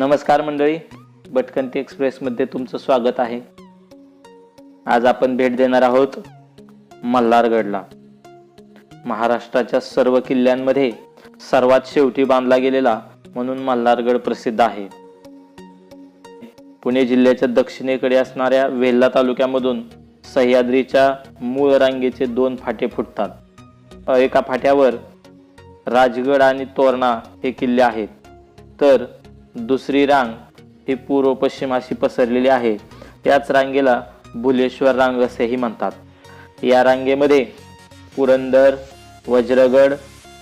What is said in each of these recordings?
नमस्कार मंडळी. भटकंती एक्सप्रेसमध्ये तुमचं स्वागत आहे. आज आपण भेट देणार आहोत मल्हारगडला. महाराष्ट्राच्या सर्व किल्ल्यांमध्ये सर्वात शेवटी बांधला गेलेला म्हणून मल्हारगड प्रसिद्ध आहे. पुणे जिल्ह्याच्या दक्षिणेकडे असणाऱ्या वेल्हा तालुक्यामधून सह्याद्रीच्या मूळ रांगेचे दोन फाटे फुटतात. एका फाट्यावर राजगड आणि तोरणा हे किल्ले आहेत. तर दुसरी रांग ही पूर्व पश्चिम अशी पसरलेली आहे. याच रांगेला भुलेश्वर रांग असेही म्हणतात. या रांगेमध्ये पुरंदर वज्रगड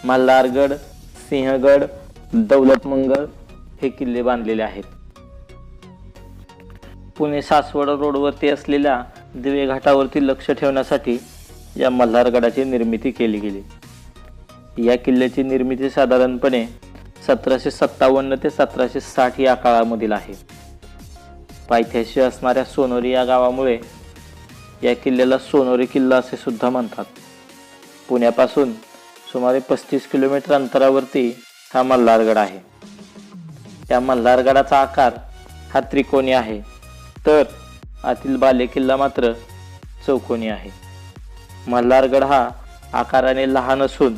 मल्हारगड सिंहगड दौलतमंगळ हे किल्ले बांधलेले आहेत. पुणे सासवड रोडवरती असलेल्या दिवे घाटावरती लक्ष ठेवण्यासाठी या मल्हारगडाची निर्मिती केली गेली. या किल्ल्याची निर्मिती साधारणपणे सतराशे सत्तावन्न ते सतराशे साठ या काळामधील आहे. पायथ्याशी असणाऱ्या सोनोरी या गावामुळे या किल्ल्याला सोनोरी किल्ला असे सुद्धा म्हणतात. पुण्यापासून सुमारे पस्तीस किलोमीटर अंतरावरती हा मल्हारगड आहे. या मल्हारगडाचा आकार हा त्रिकोणी आहे. तर आतील बालेकिल्ला मात्र चौकोनी आहे. मल्हारगड हा आकाराने लहान असून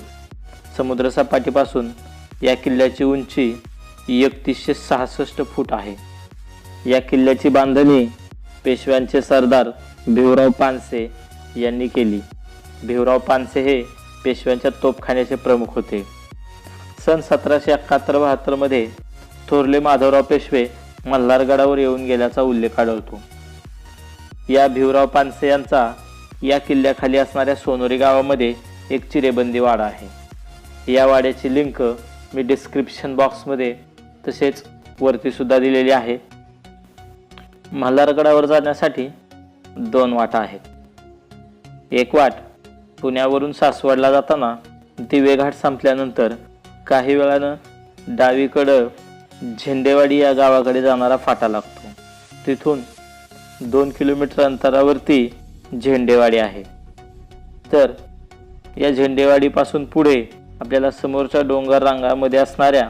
समुद्रसपाटीपासून या किल्ल्याची उंची एकतीसशे सहासष्ट फूट आहे. या किल्ल्याची बांधणी पेशव्यांचे सरदार भिवराव पानसे यांनी केली. भिवराव पानसे हे पेशव्यांच्या तोपखान्याचे प्रमुख होते. सन सतराशे एकाहत्तर बहात्तरमध्ये थोरले माधवराव पेशवे मल्हारगडावर येऊन गेल्याचा उल्लेख आढळतो. या भिवराव पानसे यांचा या किल्ल्याखाली असणाऱ्या सोनोरी गावामध्ये एक चिरेबंदी वाडा आहे. या वाड्याची लिंक मी डिस्क्रिप्शन बॉक्समध्ये तसेच वरतीसुद्धा दिलेली आहे. मल्हारगडावर जाण्यासाठी दोन वाटा आहेत. एक वाट पुण्यावरून सासवडला जाताना दिवेघाट संपल्यानंतर काही वेळानं डावीकडं झेंडेवाडी या गावाकडे जाणारा फाटा लागतो. तिथून दोन किलोमीटर अंतरावरती झेंडेवाडी आहे. तर या झेंडेवाडीपासून पुढे आपल्याला समोरच्या डोंगर रांगामध्ये असणाऱ्या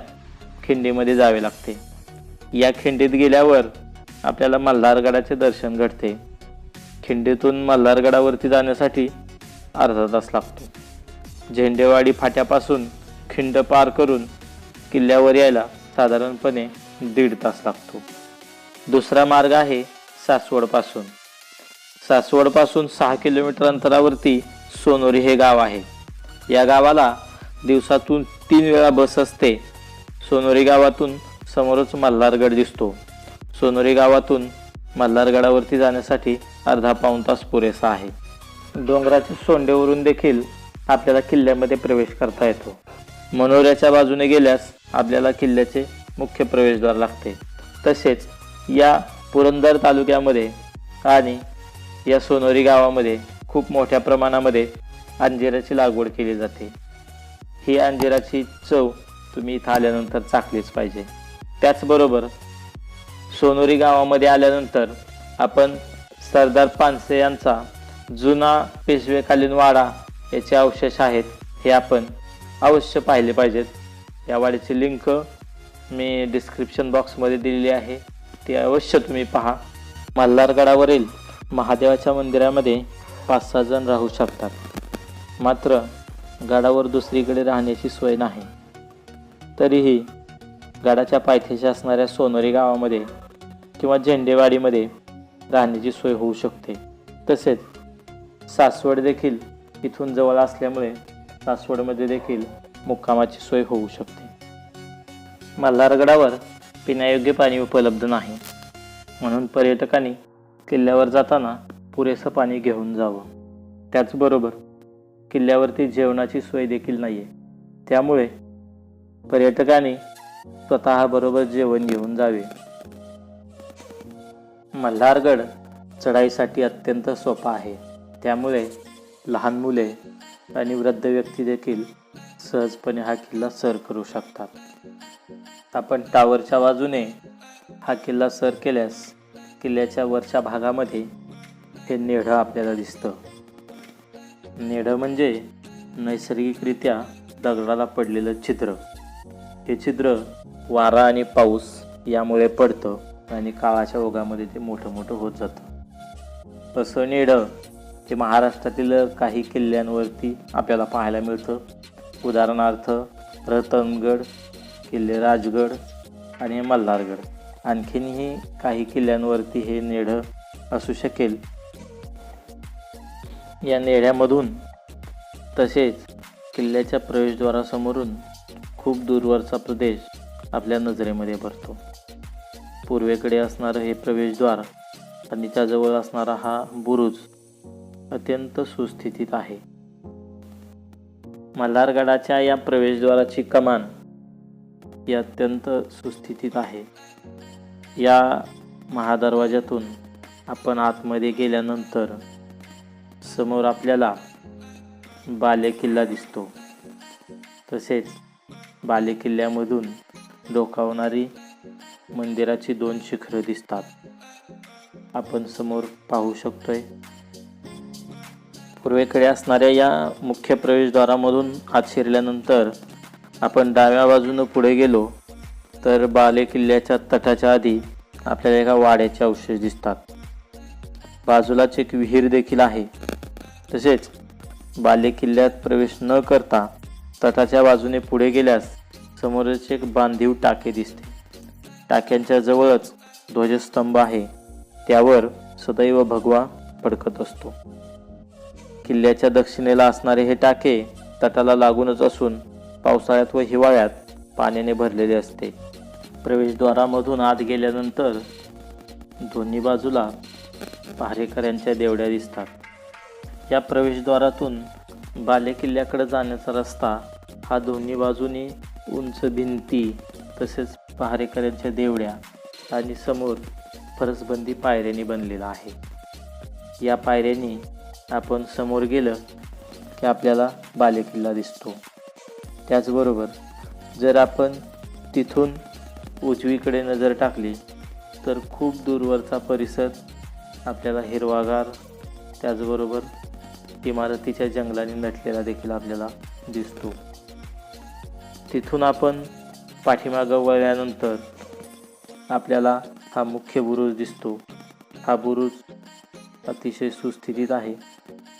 खिंडीमध्ये जावे लागते. या खिंडीत गेल्यावर आपल्याला मल्हारगडाचे दर्शन घडते. खिंडीतून मल्हारगडावरती जाण्यासाठी अर्धा तास लागतो. झेंडेवाडी फाट्यापासून खिंड पार करून किल्ल्यावर यायला साधारणपणे दीड तास लागतो. दुसरा मार्ग आहे सासवडपासून. सासवडपासून सहा किलोमीटर अंतरावरती सोनोरी हे गाव आहे. या गावाला दिवसातून तीन वेळा बस असते. सोनोरी गावातून समोरच मल्हारगड दिसतो. सोनोरी गावातून मल्हारगडावरती जाण्यासाठी अर्धा पाऊण तास पुरेसा आहे. डोंगराच्या सोंडेवरून देखील आपल्याला किल्ल्यामध्ये प्रवेश करता येतो. मनोऱ्याच्या बाजूने गेल्यास आपल्याला किल्ल्याचे मुख्य प्रवेशद्वार लागते. तसेच या पुरंदर तालुक्यामध्ये आणि या सोनोरी गावामध्ये खूप मोठ्या प्रमाणामध्ये अंजिराची लागवड केली जाते. ही अंजिराची चव तुम्ही इथं आल्यानंतर चाकलीच पाहिजे. त्याचबरोबर सोनोरी गावामध्ये आल्यानंतर आपण सरदार पानसे यांचा जुना पेशवेकालीन वाडा याचे अवशेष आहेत हे आपण अवश्य पाहिले पाहिजेत. या वाडीची लिंक मी डिस्क्रिप्शन बॉक्समध्ये दिलेली आहे. ती अवश्य तुम्ही पहा. मल्हारगडावरील महादेवाच्या मंदिरामध्ये पाच सहा जण राहू शकतात. मात्र गडावर दुसरीकडे राहण्याची सोय नाही. तरीही गडाच्या पायथ्याशी असणाऱ्या सोनोरी गावामध्ये किंवा झेंडेवाडीमध्ये राहण्याची सोय होऊ शकते. तसेच सासवड देखील इथून जवळ असल्यामुळे सासवडमध्ये देखील मुक्कामाची सोय होऊ शकते. मल्हारगडावर पिण्यायोग्य पाणी उपलब्ध नाही. म्हणून पर्यटकांनी किल्ल्यावर जाताना पुरेसं पाणी घेऊन जावं. त्याचबरोबर किल्ल्यावरती जेवणाची सोय देखील नाही आहे त्यामुळे पर्यटकांनी स्वतःबरोबर जेवण घेऊन जावे. मल्हारगड चढाईसाठी अत्यंत सोपा आहे. त्यामुळे लहान मुले आणि वृद्ध व्यक्ती देखील सहजपणे हा किल्ला सर करू शकतात. आपण टावरच्या बाजूने हा किल्ला सर केल्यास किल्ल्याच्या वरच्या भागामध्ये हे नेढं आपल्याला दिसतं. नेढं म्हणजे नैसर्गिकरित्या दगडाला पडलेलं छिद्र. हे छिद्र वारा आणि पाऊस यामुळे पडतं आणि काळाच्या ओघामध्ये ते मोठं मोठं होत जातं. तसं नेडं हे महाराष्ट्रातील काही किल्ल्यांवरती आपल्याला पाहायला मिळतं. उदाहरणार्थ रतनगड किल्ले राजगड आणि मल्हारगड. आणखीनही काही किल्ल्यांवरती हे नेढं असू शकेल. या नेढ्यामधून तसेच किल्ल्याच्या प्रवेशद्वारासमोरून खूप दूरवरचा प्रदेश आपल्या नजरेमध्ये भरतो. पूर्वेकडे असणारं हे प्रवेशद्वार आणि त्याजवळ असणारा हा बुरुज अत्यंत सुस्थितीत आहे. मल्हारगडाच्या या प्रवेशद्वाराची कमान ही अत्यंत सुस्थितीत आहे. या महादरवाज्यातून आपण आतमध्ये गेल्यानंतर समोर आपल्याला बालेकिल्ला दिसतो. तसेच बालेकिल्ल्यामधून डोकावणारी मंदिराची दोन शिखरं दिसतात. आपण समोर पाहू शकतोय. पूर्वेकडे असणाऱ्या या मुख्य प्रवेशद्वारामधून आत शिरल्यानंतर आपण डाव्या बाजूनं पुढे गेलो तर बाले किल्ल्याच्या तटाच्या आधी आपल्याला एका वाड्याचे अवशेष दिसतात. बाजूलाच एक विहीर देखील आहे. तसेच बालेकिल्ल्यात प्रवेश न करता तटाच्या बाजूने पुढे गेल्यास समोरच एक बांधीव टाके दिसते. टाक्यांच्या जवळच ध्वजस्तंभ आहे. त्यावर सदैव भगवा फडकत असतो. किल्ल्याच्या दक्षिणेला असणारे हे टाके तटाला लागूनच असून पावसाळ्यात व हिवाळ्यात पाण्याने भरलेले असते. प्रवेशद्वारामधून आत गेल्यानंतर दोन्ही बाजूला भारेकऱ्यांच्या देवड्या दिसतात. या प्रवेशद्वारातून बालेकिल्ल्याकडे जाण्याचा रस्ता हा दोन्ही बाजूनी उंच भिंती तसेच पहारेकऱ्यांच्या देवड्या आणि समोर फरसबंदी पायऱ्यांनी बनलेला आहे. या पायऱ्यांनी आपण समोर गेलं की आपल्याला बालेकिल्ला दिसतो. त्याचबरोबर जर आपण तिथून उजवीकडे नजर टाकली तर खूप दूरवरचा परिसर आपल्याला हिरवागार त्याचबरोबर इमारतीच्या जंगलाने नटलेला देखील आपल्याला दिसतो. तिथून आपण पाठीमागं वळल्यानंतर आपल्याला हा मुख्य बुरुज दिसतो. हा बुरुज अतिशय सुस्थितीत आहे.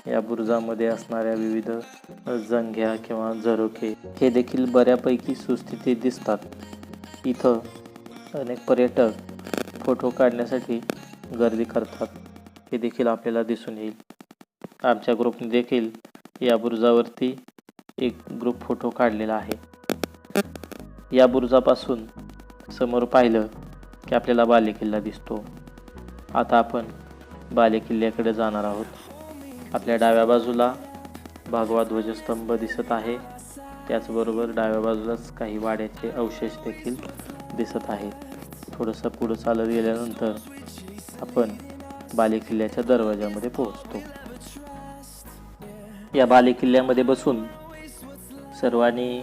या बुरुजामध्ये असणाऱ्या विविध जंघ्या किंवा झरोखे हे देखील बऱ्यापैकी सुस्थितीत दिसतात. इथं अनेक पर्यटक फोटो काढण्यासाठी गर्दी करतात. हे देखील आपल्याला दिसून येईल. आमच्या ग्रुपने देखील या बुरुजावरती एक ग्रुप फोटो काढलेला आहे. या बुरुजापासून समोर पाहिलं की आपल्याला बालेकिल्ला दिसतो. आता आपण बालेकिल्ल्याकडे जाणार आहोत. आपल्या डाव्या बाजूला भागवा ध्वजस्तंभ दिसत आहे. त्याचबरोबर डाव्या बाजूलाच काही वाड्याचे अवशेष देखील दिसत आहेत. थोडंसं पुढं चालत गेल्यानंतर आपण बालेकिल्ल्याच्या दरवाजामध्ये पोहोचतो. या बालेकिल्ल्यामध्ये बसून सर्वांनी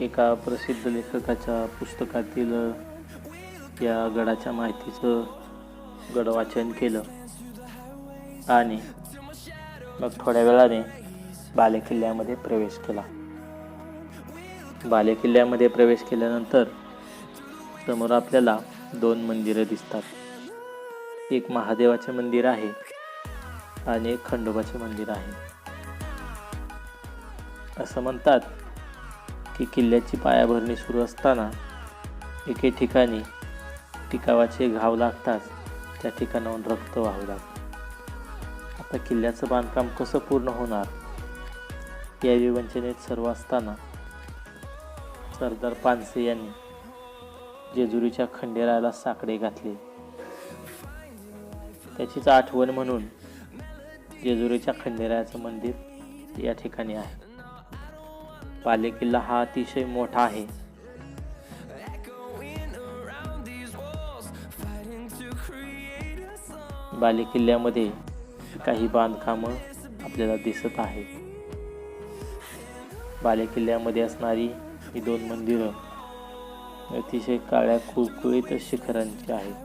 एका प्रसिद्ध लेखकाच्या पुस्तकातील या गडाच्या माहितीचं गड वाचन केलं. आणि मग थोड्या वेळाने बालेकिल्ल्यामध्ये प्रवेश केला. बालेकिल्ल्यामध्ये प्रवेश केल्यानंतर समोर आपल्याला दोन मंदिरं दिसतात. एक महादेवाचे मंदिर आहे आणि एक खंडोबाचे मंदिर आहे. असं म्हणतात की किल्ल्याची पायाभरणी सुरू असताना एके ठिकाणी टिकावाचे घाव लागताच त्या ठिकाणाहून रक्त वाहू लागतं. आता किल्ल्याचं बांधकाम कसं पूर्ण होणार? या विवंचनेत सर्व असताना सरदार पानसे यांनी जेजुरीच्या खंडेरायाला साकडे घातले. त्याचीच आठवण म्हणून जेजुरीच्या खंडेरायाचं मंदिर या ठिकाणी आहे. बालेकिल्ला हा अतिशय मोठा आहे. बालेकिल्ल्यामध्ये काही बांधकामं आपल्याला दिसत आहेत. बालेकिल्ल्यामध्ये असणारी ही दोन मंदिरं अतिशय काळ्या कुळकुळीत शिखरांची आहेत.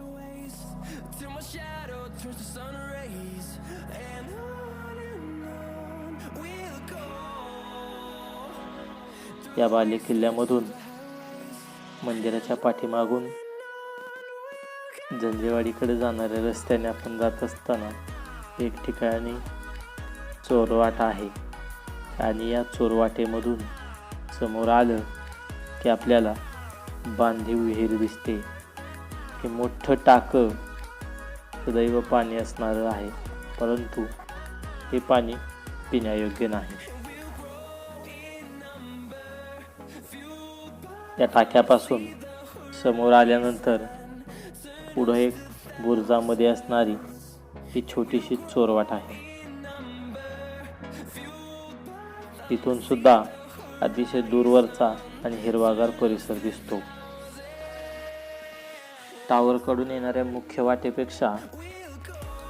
या बाले किल्ल्यामधून मंदिराच्या पाठीमागून जंजेवाडीकडे जाणाऱ्या रस्त्याने आपण जात असताना एक ठिकाणी चोरवाटा आहे. आणि या चोरवाटेमधून समोर आलं की आपल्याला बांधीव विहीर दिसते. हे मोठं टाकं सदैव पाणी असणारं आहे. परंतु हे पाणी पिण्यायोग्य नाही. त्या टाक्यापासून समोर आल्यानंतर पुढं एक बुरुजामध्ये असणारी ही छोटीशी चोरवाट आहे. तिथून सुद्धा अतिशय दूरवरचा आणि हिरवागार परिसर दिसतो. टावरकडून येणाऱ्या मुख्य वाटेपेक्षा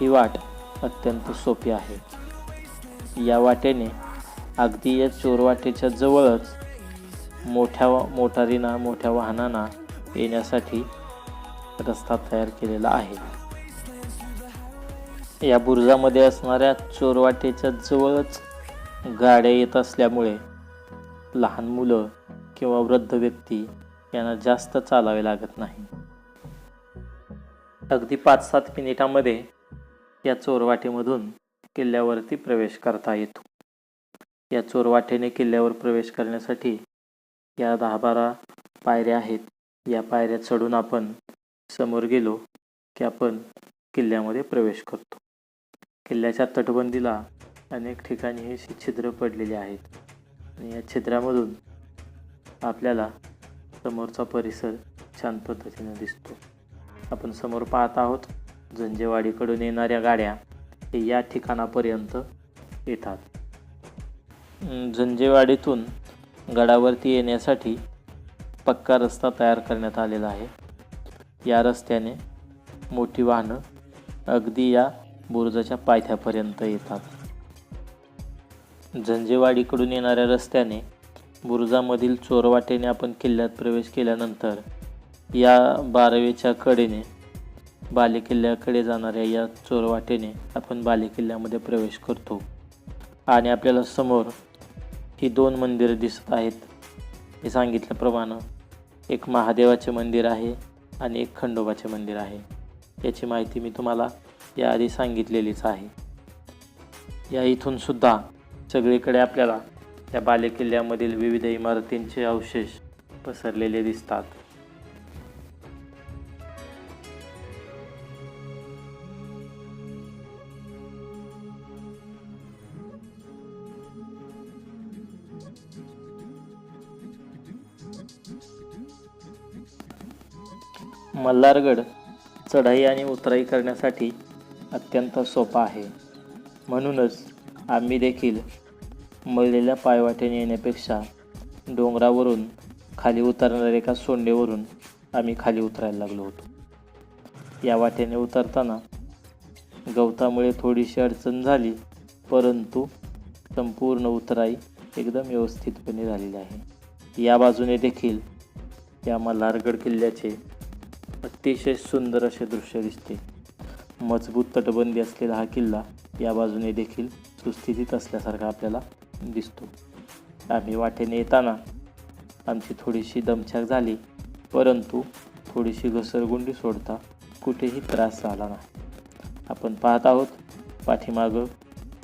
ही वाट अत्यंत सोपी आहे. या वाटेने अगदी या चोरवाटेच्या जवळच मोठ्या मोटारीना मोठ्या वाहनांना येण्यासाठी रस्ता तयार केलेला आहे. या बुरुजामध्ये असणाऱ्या चोरवाटेच्या जवळच गाड्या येत असल्यामुळे लहान मुलं किंवा वृद्ध व्यक्ती यांना जास्त चालावे लागत नाही. अगदी पाच सात मिनिटामध्ये या चोरवाटेमधून किल्ल्यावरती प्रवेश करता येतो. या चोरवाटेने किल्ल्यावर प्रवेश करण्यासाठी या दहा बारा पायऱ्या आहेत. या पायऱ्या चढून आपण समोर गेलो की आपण किल्ल्यामध्ये प्रवेश करतो. किल्ल्याच्या तटबंदीला अनेक ठिकाणी हे छिद्र पडलेले आहेत. आणि या छिद्रामधून आपल्याला समोरचा परिसर छान पद्धतीने दिसतो. आपण समोर पाहत आहोत झंजेवाडीकडून येणाऱ्या गाड्या हे या ठिकाणापर्यंत येतात. झंजेवाडीतून गडावरती येण्यासाठी पक्का रस्ता तयार करण्यात आलेला आहे. या रस्त्याने मोठी वाहनं अगदी या बुरुजाच्या पायथ्यापर्यंत येतात. झंजेवाडीकडून येणाऱ्या रस्त्याने बुरुजामधील चोरवाटेने आपण किल्ल्यात प्रवेश केल्यानंतर या बारवेच्या कडेने बालेकिल्ल्याकडे जाणाऱ्या या चोरवाटेने आपण बालेकिल्ल्यामध्ये प्रवेश करतो आणि आपल्याला समोर ही दोन मंदिरं दिसत आहेत. मी सांगितल्याप्रमाणे एक महादेवाचे मंदिर आहे आणि एक खंडोबाचे मंदिर आहे. याची माहिती मी तुम्हाला याआधी सांगितलेलीच आहे. या इथून सुद्धा सगळीकडे आपल्याला या बालेकिल्ल्यामधील विविध इमारतींचे अवशेष पसरलेले दिसतात. मल्हारगड चढाई आणि उतराई करण्यासाठी अत्यंत सोपा आहे. म्हणूनच आम्ही देखील मळलेल्या पायवाटेने येण्यापेक्षा डोंगरावरून खाली उतरणाऱ्या एका सोंडेवरून आम्ही खाली उतरायला लागलो होतो. या वाटेने उतरताना गवतामुळे थोडीशी अडचण झाली परंतु संपूर्ण उतराई एकदम व्यवस्थितपणे झालेली आहे. या बाजूने देखील या मल्हारगड किल्ल्याचे अतिशय सुंदर असे दृश्य दिसते. मजबूत तटबंदी असलेला हा किल्ला या बाजूने देखील सुस्थितीत असल्यासारखा आपल्याला दिसतो. आम्ही वाटेने येताना आमची थोडीशी दमछाक झाली परंतु थोडीशी घसरगुंडी सोडता कुठेही त्रास झाला नाही. आपण पाहत आहोत पाठीमागं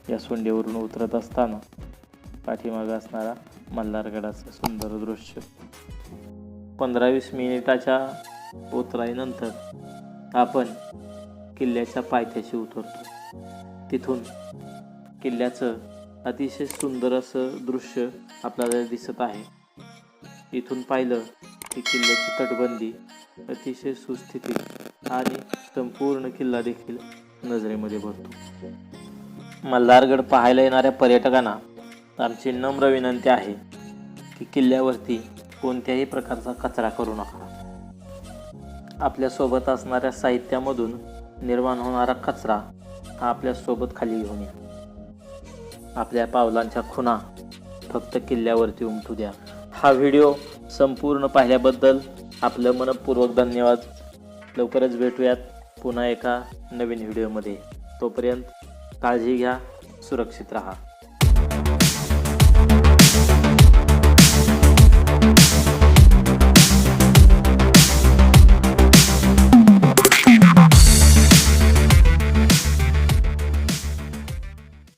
या सोंडेवरून उतरत असताना पाठीमागं असणारा मल्हारगडाचं सुंदर दृश्य. पंधरा वीस मिनिटाच्या उतराईनंतर आपण किल्ल्याच्या पायथ्याशी उतरतो. तिथून किल्ल्याचं अतिशय सुंदर असं दृश्य आपल्याला दिसत आहे. इथून पाहिलं की किल्ल्याची तटबंदी अतिशय सुस्थितीत आणि संपूर्ण किल्ला देखील नजरेमध्ये भरतो. मल्हारगड पाहायला येणाऱ्या पर्यटकांना आमची नम्र विनंती आहे की किल्ल्यावरती कोणत्याही प्रकारचा कचरा करू नका. आपल्यासोबत असणाऱ्या साहित्यामधून निर्माण होणारा कचरा हा आपल्यासोबत खाली घेऊन या. आपल्या पावलांच्या खुणा फक्त किल्ल्यावरती उमटू द्या. हा व्हिडिओ संपूर्ण पाहिल्याबद्दल आपलं मनपूर्वक धन्यवाद. लवकरच भेटूयात पुन्हा एका नवीन व्हिडिओमध्ये. तोपर्यंत काळजी घ्या सुरक्षित राहा.